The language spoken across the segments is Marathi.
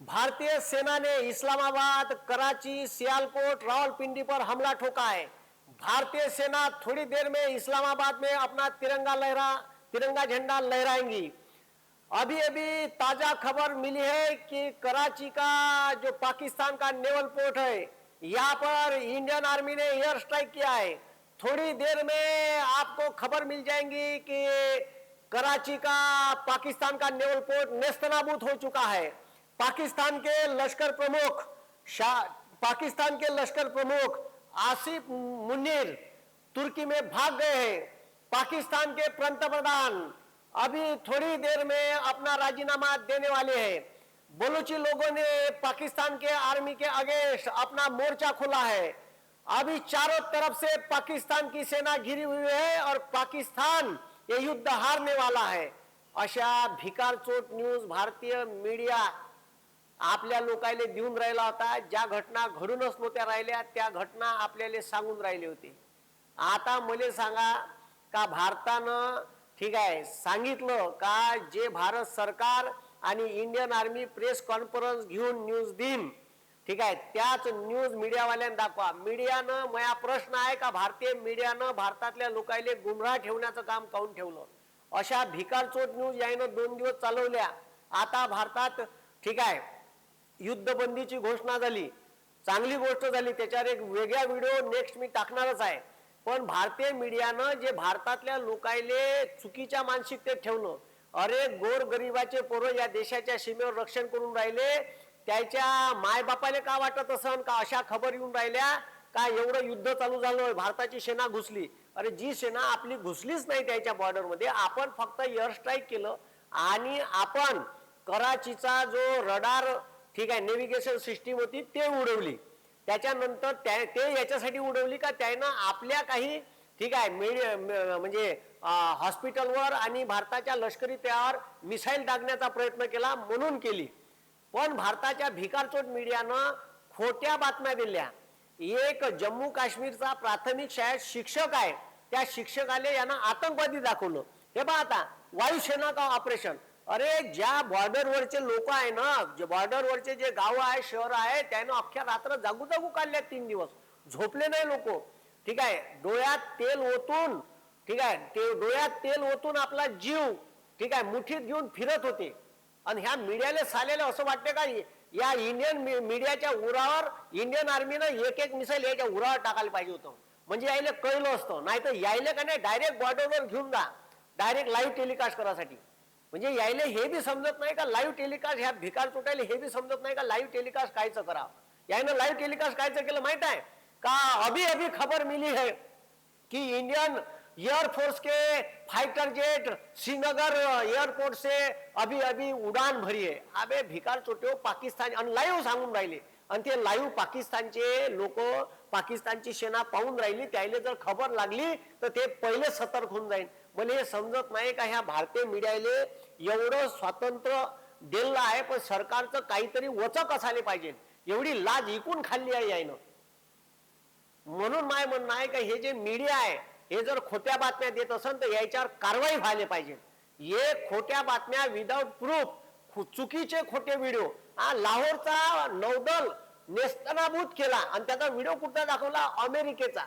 भारतीय सेना ने इस्लामाबाद, कराची, सियालकोट, रावलपिंडी पर हमला ठोका है। भारतीय सेना थोड़ी देर में इस्लामाबाद में अपना तिरंगा लहरा, तिरंगा झंडा लहराएँगी। अभी अभी ताज़ा खबर मिली है कि कराची का जो पाकिस्तान का नेवल पोर्ट है, यहाँ पर इंडियन आर्मी ने एयर स्ट्राइक किया है। थोड़ी देर में आपको खबर मिल जाएँगी कि कराची का पाकिस्तान का नेवल पोर्ट नेस्तनाबूत हो चुका है। पाकिस्तान के लश्कर प्रमुख पाकिस्तान के लश्कर प्रमुख आसिफ मुन्नीर तुर्की में भाग गए हैं। पाकिस्तान के पंतप्रधान अभी थोड़ी देर में अपना राजीनामा देने वाले हैं। बलूची लोगों ने पाकिस्तान के आर्मी के अगेंस्ट अपना मोर्चा खोला है। अभी चारों तरफ़ से पाकिस्तान की सेना घिरी हुई है और पाकिस्तान ये युद्ध हारने वाला है। अशा भिकार चोट न्यूज़, भारतीय मीडिया। आपल्या लोकायले देऊन राहिला होता ज्या घटना घडूनच नव्हत्या राहिल्या त्या घटना आपल्याला सांगून राहिले होते. आता मला सांगा का भारतानं ठीक आहे सांगितलं का जे भारत सरकार आणि इंडियन आर्मी प्रेस कॉन्फरन्स घेऊन न्यूज देईन ठीक आहे त्याच न्यूज मीडियावाल्यांना दाखवा. मीडियानं माझा प्रश्न आहे का भारतीय मीडियानं भारतातल्या लोकायले गुमराह ठेवण्याचं काम काऊन ठेवलं? अशा भिकारचोट न्यूज यायनं दोन दिवस चालवल्या. आता भारतात ठीक आहे युद्धबंदीची घोषणा झाली चांगली गोष्ट झाली त्याच्यावर एक वेगळा व्हिडिओ नेक्स्ट मी टाकणारच आहे. पण भारतीय मीडियानं जे भारतातल्या लोकायले चुकीच्या मानसिकतेत ठेवलं अरे गोर गरिबाचे पोरं या देशाच्या सीमेवर रक्षण करून राहिले त्याच्या मायबापाले का वाटत असन का अशा खबर येऊन राहिल्या का एवढं युद्ध चालू झालं भारताची सेना घुसली. अरे जी सेना आपली घुसलीच नाही त्याच्या बॉर्डरमध्ये आपण फक्त एअर स्ट्राईक केलं आणि आपण कराचीचा जो रडार ठीक आहे नेव्हिगेशन सिस्टीम होती ते उडवली. त्याच्यानंतर त्या ते याच्यासाठी उडवली का त्यानं आपल्या काही ठीक आहे मीडिया म्हणजे हॉस्पिटलवर आणि भारताच्या लष्करी तयार मिसाईल दागण्याचा प्रयत्न केला म्हणून केली. पण भारताच्या भिकारचोट मीडियानं खोट्या बातम्या दिल्या. एक जम्मू काश्मीरचा प्राथमिक शाळेत शिक्षक आहे. त्या शिक्षकाले यानं आतंकवादी दाखवलं. हे पहा आता वायुसेना का ऑपरेशन अरे ज्या बॉर्डरवरचे लोक आहे ना जे बॉर्डरवरचे जे गाव आहे शहर आहे त्यानं अख्ख्या रात्र जागू जागू काढल्या तीन दिवस. झोपले नाही लोक. ठीक आहे डोळ्यात तेल ओतून ठीक आहे ते डोळ्यात तेल ओतून आपला जीव ठीक आहे मुठीत घेऊन फिरत होते. आणि ह्या मीडियाला सालेलं असं वाटतं का या इंडियन मीडियाच्या उरावर इंडियन आर्मीनं एक एक मिसाईल याच्या उरावर टाकायला पाहिजे होतं. म्हणजे यायला कळलं असतं. नाही तर यायला का नाही डायरेक्ट बॉर्डरवर घेऊन जा. डायरेक्ट लाईव्ह टेलिकास्ट करासाठी. म्हणजे यायला हे बी समजत नाही का लाईव्ह टेलिकास्ट ह्या भिकार चुटायला हे बी समजत नाही का लाईव्ह टेलिकास्ट कायचं करा यायनं लाईव्ह टेलिकास्ट कायचं केलं माहीत आहे? का अभी अभी खबर मिली है कि इंडियन एयरफोर्स के फाइटर जेट श्रीनगर एयरपोर्ट से अभी अभी उडान भरी है। अबे भिकार चोट्यो पाकिस्तान आणि लाईव्ह सांगून राहिले. आणि ते लाईव्ह पाकिस्तानचे लोक पाकिस्तानची सेना पाहून राहिली. त्याला जर खबर लागली तर ते पहिले सतर्क होऊन जाईल मला हे समजत नाही का ह्या भारतीय मीडियाले एवढं स्वातंत्र्य दिलं आहे पण सरकारचं काहीतरी वचक असायला पाहिजे. एवढी लाज इकून खाल्ली आहे यायनं. म्हणून माय म्हणणं आहे का हे जे मीडिया आहे हे जर खोट्या बातम्या देत असेल तर याच्यावर कारवाई व्हायला पाहिजे. हे खोट्या बातम्या विदाऊट प्रूफ चुकीचे खोटे व्हिडिओ हा लाहोरचा नौदल नेस्तनाभूत केला आणि त्याचा व्हिडिओ कुठला दाखवला? अमेरिकेचा.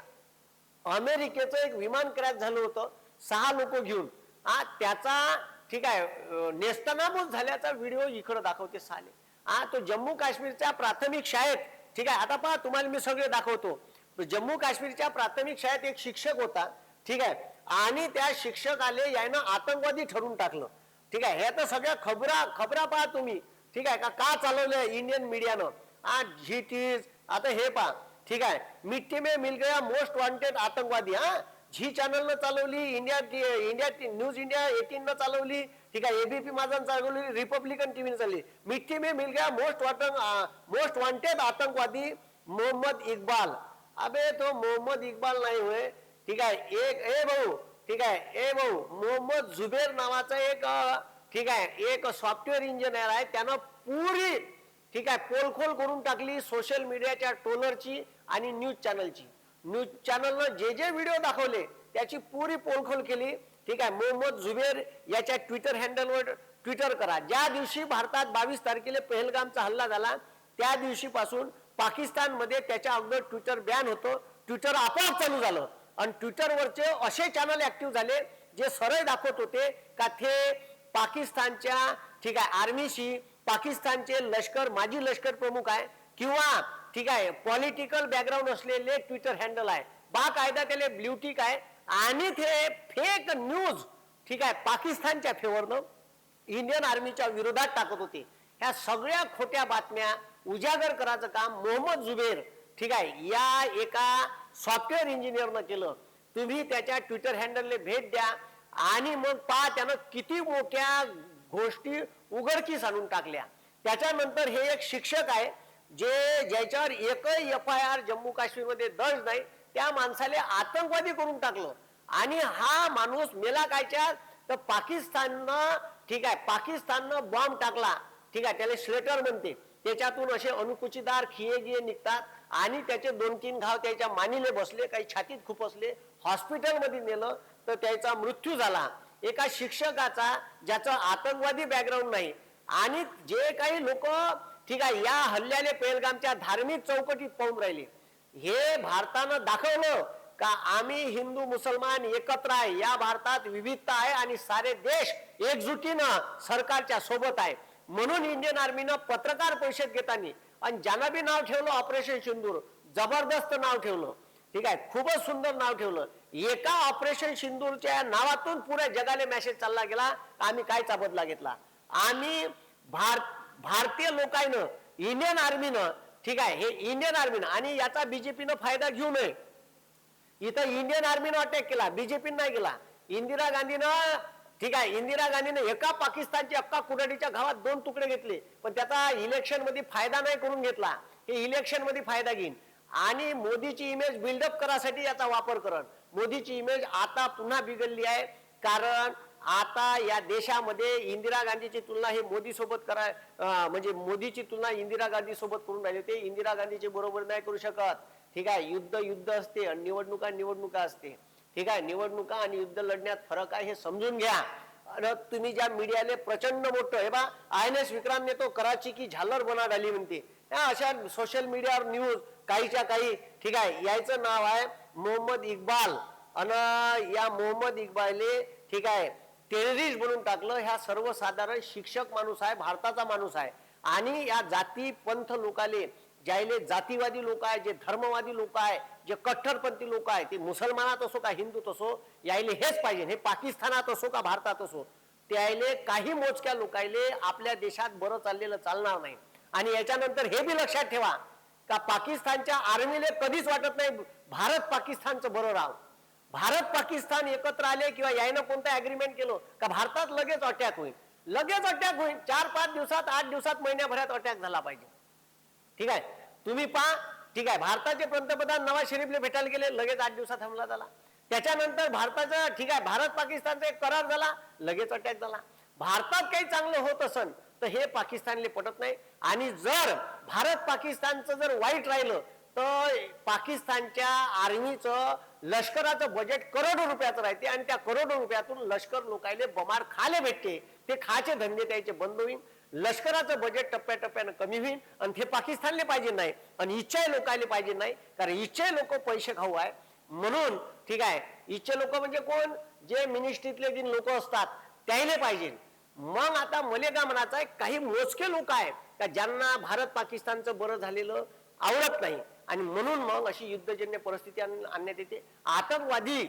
अमेरिकेचं एक विमान क्रॅश झालं होतं. सहा लोक घेऊन. हा त्याचा ठीक आहे नेस्तनाबूत झाल्याचा व्हिडिओ इकडं दाखवते साले. हा तो जम्मू काश्मीरच्या प्राथमिक शाळेत ठीक आहे आता पहा तुम्हाला मी सगळे दाखवतो. जम्मू काश्मीरच्या प्राथमिक शाळेत एक शिक्षक होता ठीक आहे आणि त्या शिक्षकाले यानं आतंकवादी ठरवून टाकलं. ठीक आहे हे तर सगळ्या खबरा खबरा पहा तुम्ही. ठीक आहे का का चालवलंय इंडियन मीडियानं? झी टीज आता हे पहा ठीक आहे मिट्टी मे मिल गया मोस्ट वॉन्टेड आतंकवादी हा? झी चॅनलनं चालवली India India news India eighteen न चालवली ठीक आहे एबीपी माझा चालवली रिपब्लिकन टीव्ही चालली मिट्टी मी मिल गया मोस्ट मोस्ट वॉन्टेड आतंकवादी मोहम्मद इकबाल. अबे तो मोहम्मद इकबाल नाही होय. ठीक आहे एक ए भाऊ ठीक आहे ए भाऊ मोहम्मद जुबेर नावाचा एक ठीक आहे एक सॉफ्टवेअर इंजिनियर आहे. त्यानं पुरी ठीक आहे पोलखोल करून टाकली सोशल मीडियाच्या ट्रोलरची आणि न्यूज चॅनलची न्यूज चॅनलनं जे जे व्हिडिओ दाखवले त्याची पुरी पोलखोल केली. ठीक आहे मोहम्मद झुबेर याच्या ट्विटर हँडलवर ट्विटर करा. ज्या दिवशी भारतात बावीस तारखेला पहलगामचा हल्ला झाला त्या दिवशीपासून पाकिस्तानमध्ये त्याच्या अगोदर ट्विटर बॅन होतो. ट्विटर आपोआप चालू झालं. आणि ट्विटरवरचे असे चॅनल ऍक्टिव्ह झाले जे सरळ दाखवत होते का ते पाकिस्तानच्या ठीक आहे आर्मीशी पाकिस्तानचे लष्कर माजी लष्कर प्रमुख आहे किंवा ठीक आहे. पॉलिटिकल बॅकग्राऊंड असलेले ट्विटर हँडल आहे. बा कायदा त्याला ब्ल्यूटिक आहे. आणि ते फेक न्यूज ठीक आहे पाकिस्तानच्या फेवरनं इंडियन आर्मीच्या विरोधात टाकत होते. ह्या सगळ्या खोट्या बातम्या उजागर करायचं काम मोहम्मद जुबेर ठीक आहे या एका सॉफ्टवेअर इंजिनियरनं केलं. तुम्ही त्याच्या ट्विटर हँडलने भेट द्या. आणि मग पहा त्यानं किती मोठ्या गोष्टी उघडकीस आणून टाकल्या. त्याच्यानंतर हे एक शिक्षक आहे जे ज्याच्यावर एकही एफ आय आर जम्मू काश्मीरमध्ये दर्ज नाही त्या माणसाला आतंकवादी करून टाकलं. आणि हा माणूस मेला कायच्या तर पाकिस्ताननं ठीक आहे पाकिस्ताननं बॉम्ब टाकला. ठीक आहे त्याला स्लेटर म्हणते. त्याच्यातून असे अनुकुचीदार खिये गिये निघतात आणि त्याचे दोन तीन घाव त्याच्या मानिले बसले काही छातीत खुपसले हॉस्पिटलमध्ये नेलं तर त्याचा मृत्यू झाला. एका शिक्षकाचा ज्याचं आतंकवादी बॅकग्राऊंड नाही. आणि जे काही लोक ठीक आहे या हल्ल्याने पेलगामच्या धार्मिक चौकटीत पाहून राहिले. हे भारतानं दाखवलं का आम्ही हिंदू मुसलमान एकत्र आहे या भारतात विविधता आहे आणि सारे देश एकजुटीनं सरकारच्या सोबत आहे. म्हणून इंडियन आर्मीनं पत्रकार परिषद घेताना आणि ज्यांना बी नाव ठेवलं ऑपरेशन सिंदूर जबरदस्त नाव ठेवलं. ठीक आहे खूपच सुंदर नाव ठेवलं. एका ऑपरेशन सिंदूरच्या नावातून पुऱ्या जगाला मेसेज चालला गेला आम्ही कायचा बदला घेतला? आम्ही भार भारतीय लोकांनं इंडियन आर्मीनं ठीक आहे हे इंडियन आर्मीनं आणि याचा बीजेपीनं फायदा घेऊ नये. इथं इंडियन आर्मीनं अटॅक केला बीजेपीनं नाही केला. इंदिरा गांधीनं ठीक आहे इंदिरा गांधीनं एका पाकिस्तानच्या एका कुराडीच्या गावात दोन तुकडे घेतले पण त्याचा इलेक्शनमध्ये फायदा नाही करून घेतला. हे इलेक्शनमध्ये फायदा घेईन. आणि मोदीची इमेज बिल्डअप करासाठी याचा वापर करण मोदीची इमेज आता पुन्हा बिघडली आहे. कारण आता या देशामध्ये इंदिरा गांधीची तुलना हे मोदी सोबत करा म्हणजे मोदीची तुलना इंदिरा गांधी सोबत करून राहिले होते. इंदिरा गांधीचे बरोबर नाही करू शकत. ठीक आहे युद्ध युद्ध असते आणि निवडणुका निवडणुका असते. ठीक आहे निवडणुका आणि युद्ध लढण्यात फरक आहे हे समजून घ्या. तुम्ही ज्या मीडियाले प्रचंड मोठं हे बा आय एन एस विक्रांतने तो कराची की झालर बना डाली म्हणते. अशा सोशल मीडियावर न्यूज काहीच्या काही ठीक आहे यायचं नाव आहे मोहम्मद इक्बाल. अन या मोहम्मद इक्बालले ठीक आहे टेररिस्ट बनवून टाकलं. ह्या सर्वसाधारण शिक्षक माणूस आहे भारताचा माणूस आहे. आणि या जाती पंथ लोकाले ज्याले जातीवादी लोक आहे जे धर्मवादी लोक आहे जे कट्टरपंथी लोक आहे ते मुसलमानात असो का हिंदूत असो यायले हेच पाहिजे. हे पाकिस्तानात असो का भारतात असो त्यायले काही मोजक्या लोकायले आपल्या देशात बरं चाललेलं चालणार नाही. आणि याच्यानंतर हे बी लक्षात ठेवा का पाकिस्तानच्या आर्मीले कधीच वाटत नाही भारत पाकिस्तानचं बरं राहावं भारत पाकिस्तान एकत्र आले किंवा यायनं कोणतं अग्रीमेंट केलं का भारतात लगेच अटॅक होईल? लगेच अटॅक होईल. चार पाच दिवसात आठ दिवसात महिन्याभरात अटॅक झाला पाहिजे. ठीक आहे? तुम्ही पहा. ठीक आहे. भारताचे पंतप्रधान नवाज शरीफले भेटायला गेले. लगेच आठ दिवसात हमला झाला. त्याच्यानंतर भारताचा ठीक आहे भारत पाकिस्तानचा एक करार झाला. लगेच अटॅक झाला. भारतात काही चांगलं होत असन तर हे पाकिस्तानले पटत नाही. आणि जर भारत पाकिस्तानचं जर वाईट राहिलं तर पाकिस्तानच्या आर्मीचं लष्कराचं बजेट करोडो रुपयाचं राहते आणि त्या करोडो रुपयातून लष्कर लोकायले बमार खाले भेटते. ते खाचे धंदे त्याचे बंद होईल लष्कराचं बजेट टप्प्याटप्प्यानं कमी होईल आणि ते पाकिस्तानले पाहिजे नाही आणि इच्छाही लोकायले पाहिजे नाही. कारण इच्छाही लोक पैसे खाऊ आहे. म्हणून ठीक आहे. इच्छे लोक म्हणजे कोण? जे मिनिस्ट्रीतले जे लोक असतात त्याहिले पाहिजे. मग आता मले का म्हणायचं आहे काही मोजके लोक आहेत. का ज्यांना भारत पाकिस्तानचं बरं झालेलं आवडत नाही. आणि म्हणून मग अशी युद्धजन्य परिस्थिती आणण्यात येते. आतंकवादी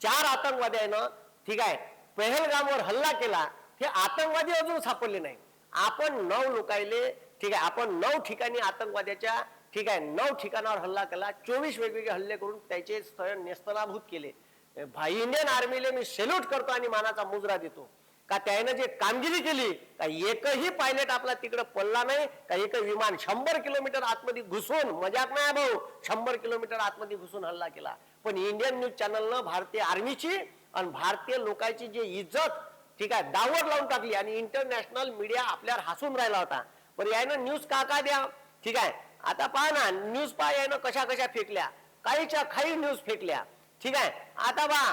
चार आतंकवादी आहे ना ठीक आहे पहलगामवर हल्ला केला हे आतंकवादी अजून सापडले नाही. आपण नऊ लोकायले ठीक आहे आपण नऊ ठिकाणी आतंकवाद्याच्या ठीक आहे नऊ ठिकाणावर हल्ला केला चोवीस वेगवेगळे हल्ले करून त्याचे स्थळ नेस्तनाभूत केले. भाई इंडियन आर्मीले मी सेल्यूट करतो आणि मानाचा मुजरा देतो. का त्यानं जे कामगिरी केली का एकही पायलट आपला तिकडे पडला नाही का एक विमान शंभर किलोमीटर आतमध्ये घुसून मजाक नाही भाऊ शंभर किलोमीटर आतमध्ये घुसून हल्ला केला. पण इंडियन न्यूज चॅनलनं भारतीय आर्मीची आणि भारतीय लोकांची जी इज्जत ठीक आहे दावर लावून टाकली आणि इंटरनॅशनल मीडिया आपल्यावर हसून राहिला होता. पण यानं न्यूज का का द्या? ठीक आहे. आता पहा ना न्यूज पहा यानं कशा कशा फेकल्या. काहीच्या काही न्यूज फेकल्या. ठीक आहे. आता पहा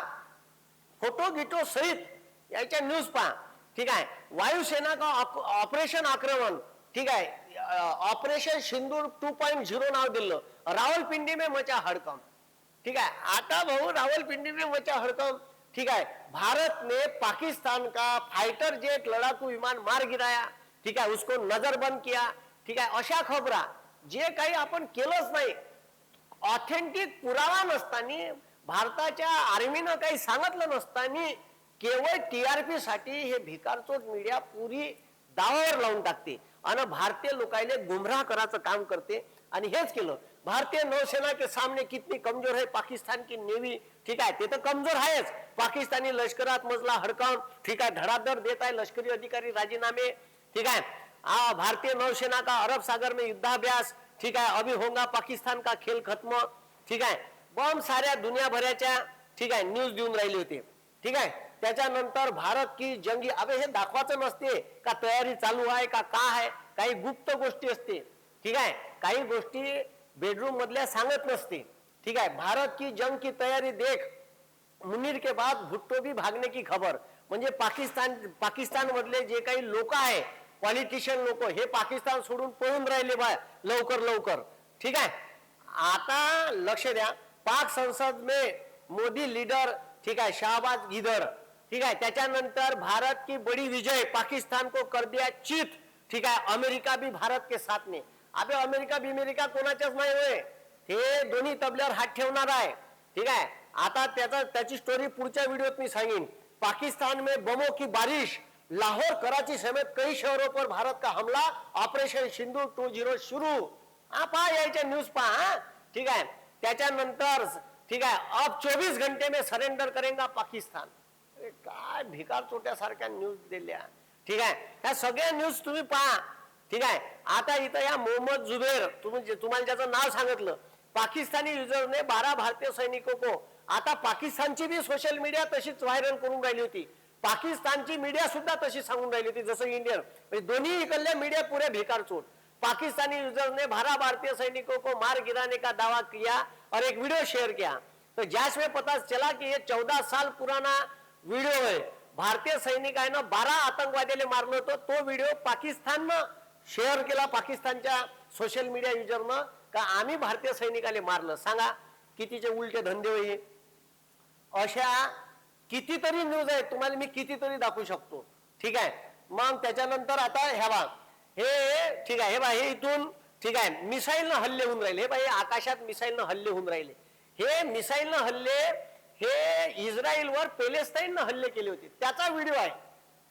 फोटो गिटो सहित याच्या न्यूज पहा. ठीक आहे? वायुसेना का ऑपरेशन आक्रमण? ठीक है ऑपरेशन सिंदूर 2.0 नाव दिलं. रावलपिंडी में मचा हड़कम. ठीक है आता भाऊ रावलपिंडी में मचा हड़कम. ठीक है भारत ने पाकिस्तान का फाइटर जेट लड़ाकू विमान मार गिराया. ठीक है उसको नजरबंद किया. ठीक आहे? अशा खबरा. जे काही आपण केलंच नाही. ऑथेंटिक पुरावा नसताना भारताच्या आर्मीनं काही सांगितलं नसताना केवळ टी आर पी साठी हे भिकारचोट मीडिया पुरी दावावर लावून टाकते. आणि भारतीय लोकांना गुमराह करायचं काम करते. आणि हेच केलं. भारतीय नौसेना के सामने कितनी कमजोर है पाकिस्तान की नेवी? ठीक आहे ते तर कमजोर आहेच. पाकिस्तानी लष्करात मजला हडकावून ठीक आहे धडाधड देत आहे लष्करी अधिकारी राजीनामे. ठीक आहे. भारतीय नौसेना का अरब सागर में युद्धाभ्यास? ठीक आहे अभी होगा पाकिस्तान का खेल खत्म. ठीक आहे. बॉम्ब साऱ्या दुनियाभराच्या ठीक आहे न्यूज देऊन राहिले होते. ठीक आहे. त्याच्यानंतर भारत की जंगी अबे हे दाखवायचं नसते का तयारी चालू आहे का का आहे? काही गुप्त गोष्टी असते. ठीक आहे? काही गोष्टी बेडरूम मधल्या सांगत नसते. ठीक आहे? भारत की जंग की तयारी देख. मुनीर के बाद भुट्टो भी भागने की खबर. म्हणजे पाकिस्तान पाकिस्तान मधले जे काही लोक आहे पॉलिटिशियन लोक हे पाकिस्तान सोडून पळून राहिले बा लवकर लवकर. ठीक आहे? आता लक्ष द्या. पाक संसद में मोदी लीडर ठीक आहे शाहबाज गिदर. ठीक है त्याच्यानंतर भारत की बड़ी विजय पाकिस्तान को कर दिया चित. ठीक है अमेरिका भी भारत के साथ में. अबे अमेरिका बिमेरिका कोणाच्याच नाही होय. हे दोन्ही तबल्यावर हात ठेवणार आहे. ठीक आहे आता त्याचा त्याची स्टोरी पुढच्या व्हिडिओत मी सांगेन. पाकिस्तान में बमों की बारिश. लाहौर कराची समेत कई शहरों पर भारत का हमला. ऑपरेशन सिंधू टू झिरो सुरू हा पहा यायच्या न्यूज पहा हा. ठीक आहे त्याच्यानंतर ठीक आहे अब चोवीस घंटे में सरेंडर करेगा पाकिस्तान. अरे काय भिकार चोट्यासारख्या न्यूज दिल्या. ठीक आहे? ह्या सगळ्या न्यूज तुम्ही पहा. ठीक आहे? आता इथं या मोहम्मद जुबेर तुम्ही तुम्हाला ज्याचं नाव सांगितलं पाकिस्तानी युजरने बारा भारतीय सैनिको को आता पाकिस्तानची बी सोशल मीडिया तशीच व्हायरल करून राहिली होती. पाकिस्तानची मीडिया सुद्धा तशी सांगून राहिली होती जसं इंडियन म्हणजे दोन्ही इकडल्या मीडिया पुऱ्या भिकार चोट पाकिस्तानी यूजर ने बारह भारतीय सैनिकों को मार गिराने का दावा किया? और एक वीडियो शेयर किया. तो जिसमें पता चला कि ये चौदह साल पुराना व्हिडिओ आहे. भारतीय सैनिकांना बारा आतंकवाद्याला मारलं होतं. तो व्हिडिओ पाकिस्ताननं शेअर केला पाकिस्तानच्या सोशल मीडिया युजरनं का आम्ही भारतीय सैनिकाला मारलं? सांगा कितीचे उलटे धंदे होईल? अशा कितीतरी न्यूज आहेत. तुम्हाला मी कितीतरी दाखवू शकतो. ठीक आहे? मग त्याच्यानंतर आता ह्या बा हे ठीक आहे. हे बा हे इथून ठीक आहे. मिसाईलनं हल्ले होऊन राहिले. हे बा हे आकाशात मिसाईलनं हल्ले होऊन राहिले. हे मिसाईलनं हल्ले हे इस्रायलवर पेलेस्ताईननं हल्ले केले होते. त्याचा व्हिडिओ आहे.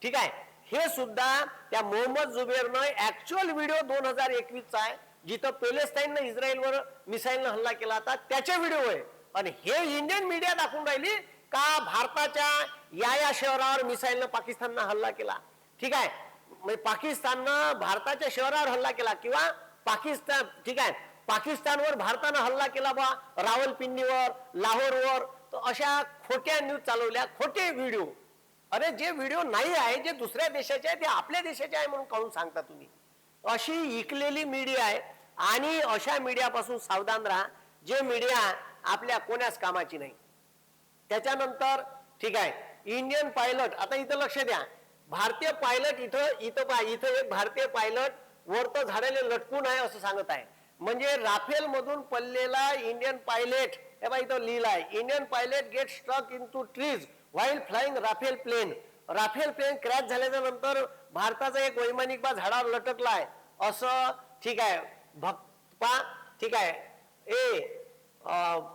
ठीक आहे? हे सुद्धा त्या मोहम्मद जुबेरनं ऍक्च्युअल व्हिडिओ दोन हजार एकवीसचा आहे. जिथं पेलेस्ताईननं इस्रायलवर मिसाईलनं हल्ला केला होता. त्याचे व्हिडिओ आहे. आणि हे इंडियन मीडिया दाखवून राहिली का भारताच्या या या शहरावर मिसाईलनं पाकिस्ताननं हल्ला केला. ठीक आहे? म्हणजे पाकिस्ताननं भारताच्या शहरावर हल्ला केला किंवा पाकिस्तान ठीक आहे? पाकिस्तानवर भारतानं हल्ला केला बा. रावलपिंडीवर लाहोरवर तर अशा खोट्या न्यूज चालवल्या खोटे व्हिडिओ. अरे जे व्हिडिओ नाही आहे जे दुसऱ्या देशाचे आहे ते आपल्या देशाचे आहे म्हणून काढून सांगता तुम्ही? अशी इकलेली मीडिया आहे आणि अशा मीडियापासून सावधान राहा जे मीडिया आपल्या कोण्याच कामाची नाही. त्याच्यानंतर ठीक आहे इंडियन पायलट आता इथं लक्ष द्या. भारतीय पायलट इथं इथं पा इथं एक भारतीय पायलट वरतं झाडाले लटकून आहे असं सांगत आहे. म्हणजे राफेल मधून पडलेला इंडियन पायलट हे बा इथं लिहिलं आहे Indian pilot get struck into trees while flying Rafale plane Rafale plane crash झाल्याच्यानंतर भारताचा एक वैमानिक बा झाडावर लटकलाय असं ठीक आहे. भक्पा ठीक आहे. ए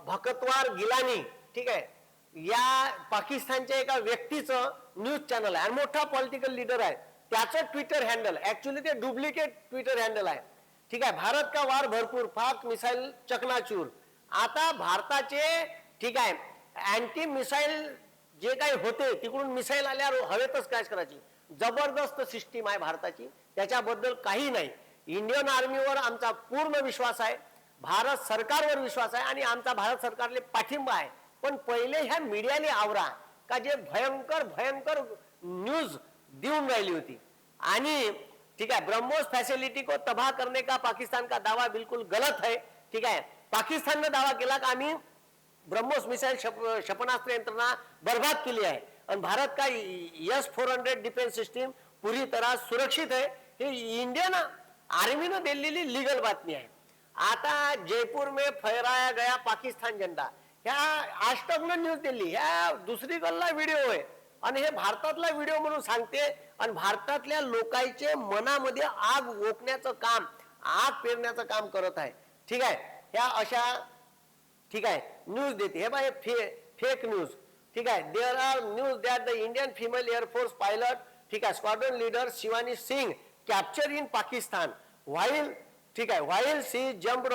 भकतवार गिलानी ठीक आहे. या पाकिस्तानच्या एका व्यक्तीचं न्यूज चॅनल आहे. आणि मोठा पॉलिटिकल लीडर आहे. त्याचं ट्विटर हँडल ऍक्च्युली ते डुप्लिकेट ट्विटर हँडल आहे. ठीक आहे. भारत का वार भरपूर. पाक मिसाईल चकनाचूर. आता भारताचे ठीक आहे अँटी मिसाईल जे काही होते तिकडून मिसाईल आल्यावर हवेतच क्रॅश करायची. जबरदस्त सिस्टीम आहे भारताची. त्याच्याबद्दल काही नाही. इंडियन आर्मीवर आमचा पूर्ण विश्वास आहे. भारत सरकारवर विश्वास आहे आणि आमचा भारत सरकारले पाठिंबा आहे. पण पहिले ह्या मीडियाने आवरा का जे भयंकर भयंकर न्यूज देऊन राहिली होती. आणि ठीक है ब्रह्मोस फैसिलिटी को तबाह करने का पाकिस्तान का दावा बिल्कुल गलत है ठीक है पाकिस्ताननं दावा केला का आम्ही ब्रह्मोस मिसाईल शप क्षेपणास्त्र यंत्रणा बर्बाद केली आहे. आणि भारत का S four hundred defence system पुरी तरह सुरक्षित आहे? हे इंडियन आर्मीनं दिलेली लीगल बातमी आहे. आता जयपूर में फहराया गया पाकिस्तान झेंडा. ह्या आष्टग्न न्यूज दिली. ह्या दुसरीकडला व्हिडिओ आहे. आणि हे भारतातला व्हिडिओ म्हणून सांगते. आणि भारतातल्या लोकांचे मनामध्ये आग ओकण्याचं काम आग पेरण्याचं काम करत आहे. ठीक आहे? ह्या अशा ठीक आहे न्यूज देते. हे बाय फे फेक न्यूज ठीक आहे there are news that the Indian female air force pilot ठीक आहे squadron leader Shivani Singh capture in Pakistan while ठीक आहे while she jump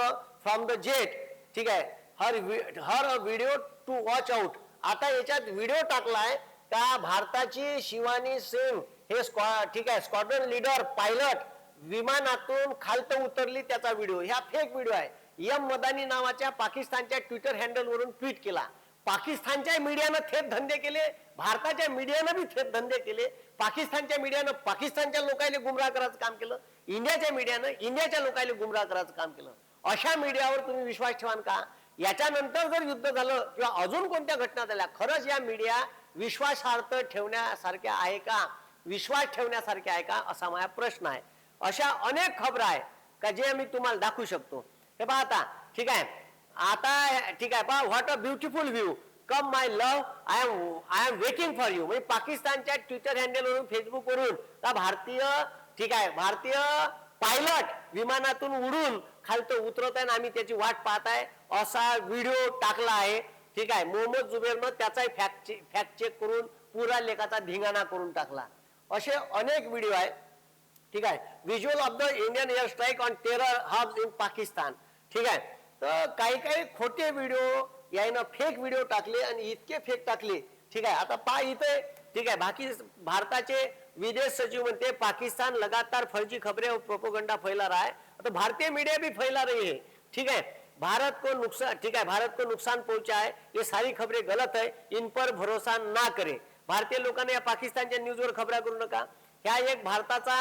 from the jet ठीक आहे her her a video to watch out आता याच्यात व्हिडिओ टाकलाय त्या भारताची शिवानी सिंग हे स्क्वा ठीक आहे स्क्वाड्रन लीडर पायलट विमानातून खालत उतरली त्याचा व्हिडिओ ह्या फेक व्हिडिओ आहे. एम मदानी नावाच्या पाकिस्तानच्या ट्विटर हँडलवरून ट्विट केला. पाकिस्तानच्या मीडियानं थेट धंदे केले भारताच्या मीडियानं बी थेट धंदे केले. पाकिस्तानच्या मीडियानं पाकिस्तानच्या लोकांना गुमराह करायचं काम केलं इंडियाच्या मीडियानं इंडियाच्या लोकांना गुमराह करायचं काम केलं. अशा मीडियावर तुम्ही विश्वास ठेवाल का? याच्यानंतर जर युद्ध झालं किंवा अजून कोणत्या घटना झाल्या खरंच या मीडिया विश्वासार्थ ठेवण्यासारख्या आहे का? विश्वास ठेवण्यासारख्या आहे का? असा माझा प्रश्न आहे. अशा अनेक खबर आहे का जे मी तुम्हाला दाखवू शकतो? हे पहा आता ठीक आहे? आता ठीक आहे पहा what a beautiful view come my love I am I am waiting for you म्हणजे पाकिस्तानच्या ट्विटर हँडलवरून फेसबुकवरून का भारतीय ठीक आहे भारतीय पायलट विमानातून उडून खालतो उतरत आहे आम्ही त्याची वाट पाहत आहे असा व्हिडिओ टाकला आहे. ठीक आहे मोहम्मद जुबेरनं त्याचाही फॅक्ट फॅक्ट चेक करून पुरा लेखाचा धिंगाणा करून टाकला. असे अनेक व्हिडिओ आहेत. ठीक आहे visual of the Indian air strike on terror hubs in Pakistan ठीक आहे? तर काही काही खोटे व्हिडिओ यायनं फेक व्हिडिओ टाकले आणि इतके फेक टाकले. ठीक आहे? आता पा इथे. ठीक आहे? बाकी भारताचे विदेश सचिव म्हणते पाकिस्तान लगातार फर्जी खबरें और प्रोपोगंडा फैला रहा है. तो भारतीय मीडिया भी फैला रही है। ठीक है भारत को नुकसान ठीक है भारत को नुकसान पहुंचा है। ये सारी खबरें गलत है। इन पर भरोसा ना करे। भारतीय लोकांना या पाकिस्तानच्या न्यूजवर खबरा करू नका. ह्या एक भारताचा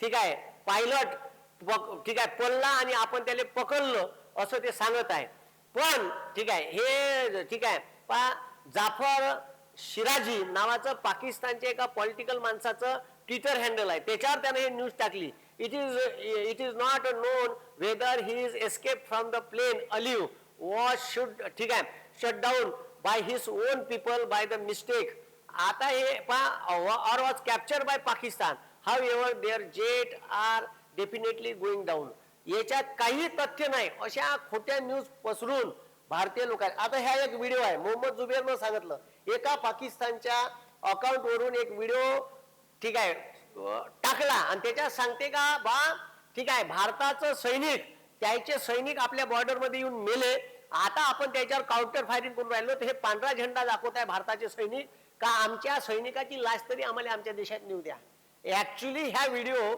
ठीक आहे पायलट ठीक आहे पडला आणि आपण त्याला पकडलं असं ते सांगत आहे. पण ठीक आहे हे ठीक आहे पा जाफर शिराजी नावाचं पाकिस्तानच्या एका पॉलिटिकल माणसाचं ट्विटर हँडल आहे. त्याच्यावर त्याने हे न्यूज टाकली. It is it is not known whether he is escape from the plane alive was should ठीक आहे shut down by his own people by the mistake आता हे or was capture by Pakistan. However their jet are definitely going down याच्यात काही तथ्य नाही. अशा खोट्या न्यूज पसरून भारतीय लोक आहेत आता ह्या एक व्हिडिओ आहे. मोहम्मद जुबेरनं सांगितलं. एका पाकिस्तानच्या अकाउंटवरून एक व्हिडिओ ठीक आहे टाकला. आणि त्याच्यात सांगते का बा ठीक आहे भारताचं सैनिक त्याचे सैनिक आपल्या बॉर्डरमध्ये येऊन मेले. आता आपण त्याच्यावर काउंटर फायरिंग करून राहिलो. तर हे पांढरा झेंडा दाखवत आहे भारताचे सैनिक. का आमच्या सैनिकाची लाश तरी आम्हाला आमच्या देशात नेऊ द्या. ऍक्च्युली ह्या व्हिडिओ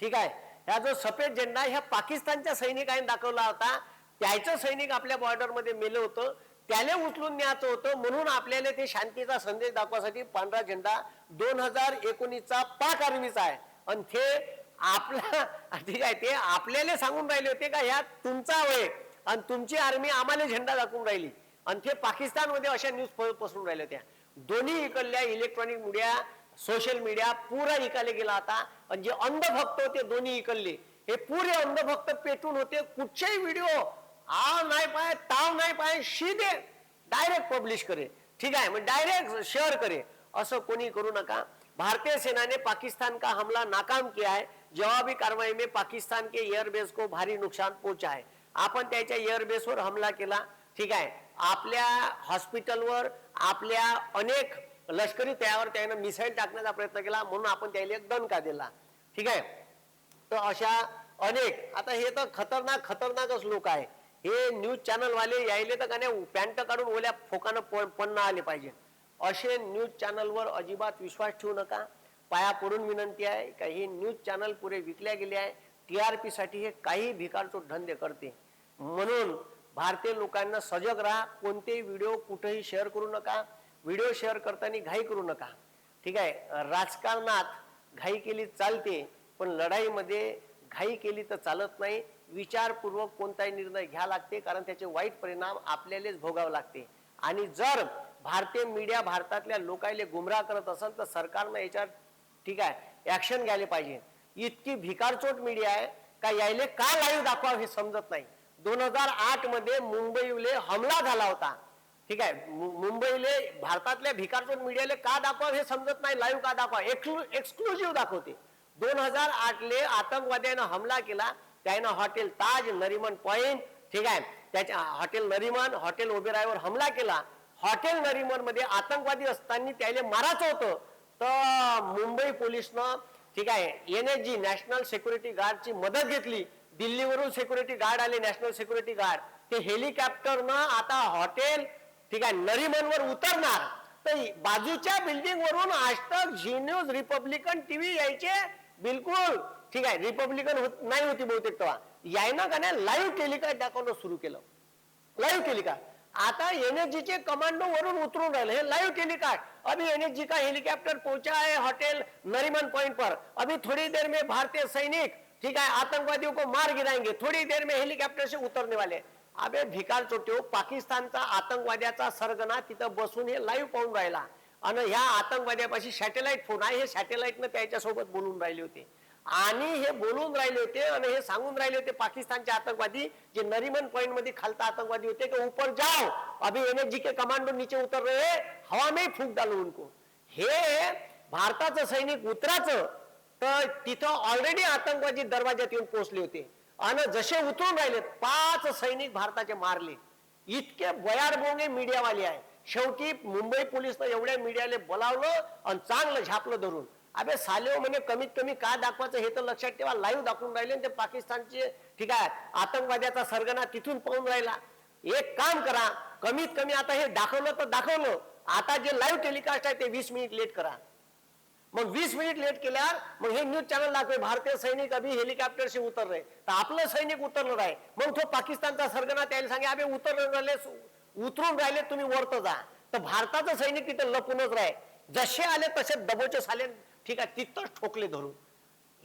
ठीक आहे? ह्या जो सफेद झेंडा ह्या पाकिस्तानच्या सैनिकांनी दाखवला होता. त्याचं सैनिक आपल्या बॉर्डरमध्ये मेलं होतं. त्याला उचलून न्यायचं होतं. म्हणून आपल्याला ते शांतीचा संदेश दाखवासाठी पांढरा झेंडा दोन हजार एकोणीसचा पाक आर्मीचा आहे. आणि ते आपला ठीक आहे ते आपल्याला सांगून राहिले होते का ह्या तुमचा वय. आणि तुमची आर्मी आम्हाला झेंडा दाखवून राहिली. आणि ते पाकिस्तानमध्ये अशा न्यूज पसरून राहिल्या होत्या. दोन्ही इकडल्या इलेक्ट्रॉनिक मीडिया सोशल मीडिया पुरा इकाले गेला आता. आणि जे अंधभक्त होते दोन्ही इकडले. हे पुरे अंधभक्त पेटून होते. कुठचेही व्हिडिओ आ नाही पाय ताव नाही पाय शिदे डायरेक्ट पब्लिश करे. ठीक आहे मग डायरेक्ट शेअर करे. असं कोणी करू नका. भारतीय सेना ने पाकिस्तान का हमला नाकाम किया है? जवाबी कारवाई में पाकिस्तान के एयरबेस को भारी नुकसान पोहोचा आहे आपण त्याच्या एअरबेसवर हमला केला. ठीक आहे. आपल्या हॉस्पिटलवर आपल्या अनेक लष्करी त्यावर त्यानं मिसाईल टाकण्याचा प्रयत्न केला म्हणून आपण त्याला एक दणका दिला. ठीक आहे? तर अशा अनेक आता हे तर खतरनाक खतरनाकच लोक आहे. हे न्यूज चॅनलवाले यायले तर का नाही पॅन्ट काढून ओल्या फोकानं प- पन्न आले पाहिजे. असे न्यूज चॅनलवर अजिबात विश्वास ठेवू नका. पाया पडून विनंती आहे का हे न्यूज चॅनल पुरे विकल्या गेले आहे टी आरसाठी हे काही भिकारचो धंदे करते. म्हणून भारतीय लोकांना सजग राहा कोणतेही व्हिडिओ कुठेही शेअर करू नका. व्हिडिओ शेअर करताना घाई करू नका. ठीक आहे? राजकारणात घाई केली चालते पण लढाईमध्ये घाई केली तर चालत नाही. विचारपूर्वक कोणताही निर्णय घ्या लागते कारण त्याचे वाईट परिणाम आपल्यालाच भोगावे लागते. आणि जर भारतीय मीडिया भारतातल्या लोकायले गुमराह करत असेल तर सरकारनं याच्यावर ठीक आहे ऍक्शन घ्यायला पाहिजे. इतकी भिकारचोट मीडिया आहे का यायले का लाईव्ह दाखवावं हे समजत नाही. दोन हजार आठमध्ये मुंबईले हमला झाला होता. ठीक आहे. मुंबईले भारतातल्या भिकारचोट मीडियाले का दाखवा हे समजत नाही लाईव्ह का दाखवा. एक्सक्लुझिव्ह दाखवते. दोन हजार आठले आतंकवाद्यानं हमला केला त्यानं हॉटेल ताज नरिमन पॉइंट ठीक आहे. त्याच्या हॉटेल नरिमन हॉटेल ओबेरायवर हमला केला. हॉटेल नरिमनमध्ये आतंकवादी असताना त्याला मारायचं होतं. तर मुंबई पोलिसनं ठीक आहे N S G national security गार्डची मदत घेतली. दिल्लीवरून सिक्युरिटी गार्ड आले नॅशनल सिक्युरिटी गार्ड. ते हेलिकॉप्टरनं आता हॉटेल ठीक आहे नरीमनवर उतरणार. तर बाजूच्या बिल्डिंग वरून Aaj Tak Zee News Republican TV यायचे बिलकुल. ठीक आहे रिपब्लिकन होत- नाही होती बहुतेक तेव्हा. यायनं का नाही लाईव्ह टेलिकास्ट दाखवणं सुरू केलं. लाईव्ह टेलिकास्ट आता एनएसजी चे कमांडो वरून उतरून राहिले. हे लाइव टेलीकास्ट अभी एनएसजी का हेलिकॉप्टर पहुंचा है होटल नरीमन पॉइंट पर. अभी थोड़ी देर में भारतीय सैनिक ठीक है आतंकवादियों को मार गिराएंगे. थोड़ी देर में हेलीकॉप्टर से उतरने वाले. अबे भिकार चोट्यो पाकिस्तानचा आतंकवाद्याचा सर्जना तिथं बसून हे लाईव्ह पाहून राहिला. आणि ह्या आतंकवाद्यापाशी सॅटेलाइट फोन आहे हे सॅटेलाइटनं त्याच्यासोबत बोलून राहिले होते. आणि हे बोलून राहिले होते आणि हे सांगून राहिले होते पाकिस्तानचे आतंकवादी जे नरिमन पॉइंटमध्ये खालता आतंकवादी होते की ऊपर जाओ अभी एनएसजी के कमांडो नीचे उतर रहे हवा में फूक डालो उनको. हे भारताचं सैनिक उतराचं तर तिथं ऑलरेडी आतंकवादी दरवाज्यात येऊन पोहोचले होते. आणि जसे उतरून राहिले पाच सैनिक भारताचे मारले. इतके बयारबोंगे मीडियावाले आहे. शेवटी मुंबई पोलिसनं एवढ्या मीडियाला बोलावलं आणि चांगलं झापलं धरून. अबे सालेव म्हणे कमीत कमी काय दाखवायचं हे तर लक्षात ठेवा लाईव्ह दाखवून राहिले ते पाकिस्तानचे ठीक आहे आतंकवाद्याचा सरगना तिथून पाहून राहिला. एक काम करा कमीत कमी आता हे दाखवलं तर दाखवलं. आता जे लाईव्ह टेलिकास्ट आहे ते वीस मिनिट लेट करा. मग वीस मिनिट लेट केल्यावर मग हे न्यूज चॅनल दाखवे भारतीय सैनिक अभि हेलिकॉप्टरशी उतरले. उतर रहे तर आपलं सैनिक उतरलं आहे. मग तो पाकिस्तानचा सरगना त्याला सांगे अभि उतरून राहिले उतरून राहिले तुम्ही वरत जा. तर भारताचं सैनिक तिथे लपूनच राहे. जसे आले तसे दबोचे आले ठीक आहे तिथंच ठोकले धरून.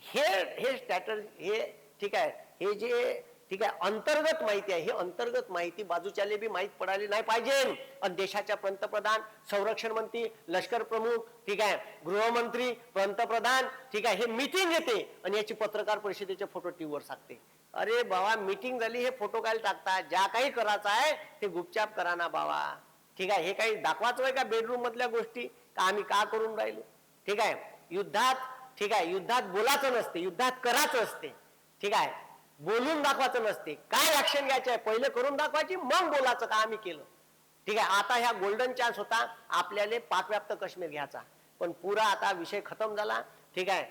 हे हे स्ट्रॅटर्जी हे ठीक आहे हे जे ठीक आहे? अंतर्गत माहिती आहे. हे अंतर्गत माहिती बाजूच्याले बी माहीत पडायला नाही पाहिजे. आणि देशाच्या पंतप्रधान संरक्षण मंत्री लष्कर प्रमुख ठीक आहे? गृहमंत्री पंतप्रधान ठीक आहे? हे मीटिंग येते. आणि याची पत्रकार परिषदेचे फोटो टीव्हीवर सांगते. अरे बाबा मीटिंग झाली हे फोटो काय टाकता? ज्या काही करायचं आहे ते गुपचाप करा ना बाबा. ठीक आहे? हे काही दाखवायचं आहे का बेडरूम मधल्या गोष्टी? का आम्ही का करून राहिलो? ठीक आहे? युद्धात ठीक आहे? युद्धात बोलायचं नसते. युद्धात करायचं असते. ठीक आहे? बोलून दाखवायचं नसते. काय ऍक्शन घ्यायचं आहे पहिले करून दाखवायची मग बोलायचं का आम्ही केलं. ठीक आहे आता ह्या गोल्डन चान्स होता आपल्याला पाकव्याप्त काश्मीर घ्यायचा. पण पुरा आता विषय खतम झाला. ठीक आहे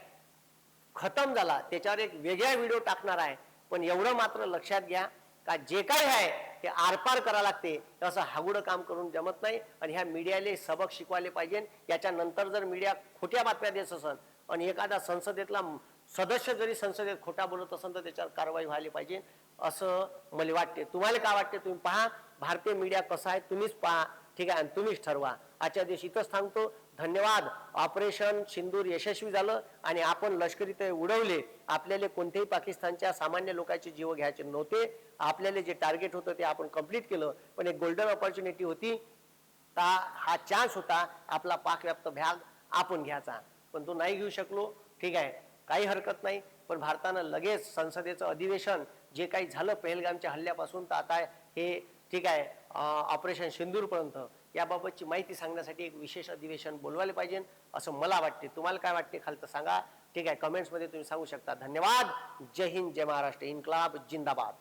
खतम झाला. त्याच्यावर एक वेगळा व्हिडिओ टाकणार आहे. पण एवढं मात्र लक्षात घ्या का जे काही आहे ते आरपार करावं लागते. असं हागुडं काम करून जमत नाही. आणि ह्या मीडियाले सबक शिकवायला पाहिजे. याच्यानंतर जर मीडिया खोट्या बातम्या देत असेल आणि एखादा संसदेतला सदस्य जरी संसदेत खोटा बोलत असेल तर त्याच्यावर कारवाई व्हायला पाहिजे असं मला वाटते. तुम्हाला काय वाटते? तुम्ही पहा भारतीय मीडिया कसा आहे तुम्हीच पहा. ठीक आहे आणि तुम्हीच ठरवा. आजच्या दिवशी इथंच थांबतो. धन्यवाद. ऑपरेशन सिंदूर यशस्वी झालं आणि आपण लष्करी ते उडवले. आपल्याला कोणत्याही पाकिस्तानच्या सामान्य लोकांचे जीव घ्यायचे नव्हते. आपल्याला जे टार्गेट होतं ते आपण कंप्लीट केलं. पण एक गोल्डन ऑपॉर्च्युनिटी होती. ता हा चान्स होता. आपला पाकव्याप्त भाग आपण घ्यायचा. पण तो नाही घेऊ शकलो. ठीक आहे. काही हरकत नाही पण भारतानं लगेच संसदेचं अधिवेशन जे काही झालं पहलगामच्या हल्ल्यापासून तर आता हे ठीक आहे ऑपरेशन सिंदूरपर्यंत याबाबतची माहिती सांगण्यासाठी एक विशेष अधिवेशन बोलवायला पाहिजे असं मला वाटते. तुम्हाला काय वाटते खालतं सांगा. ठीक आहे कमेंट्समध्ये तुम्ही सांगू शकता. धन्यवाद. जय हिंद जय महाराष्ट्र. इन्कलाब जिंदाबाद.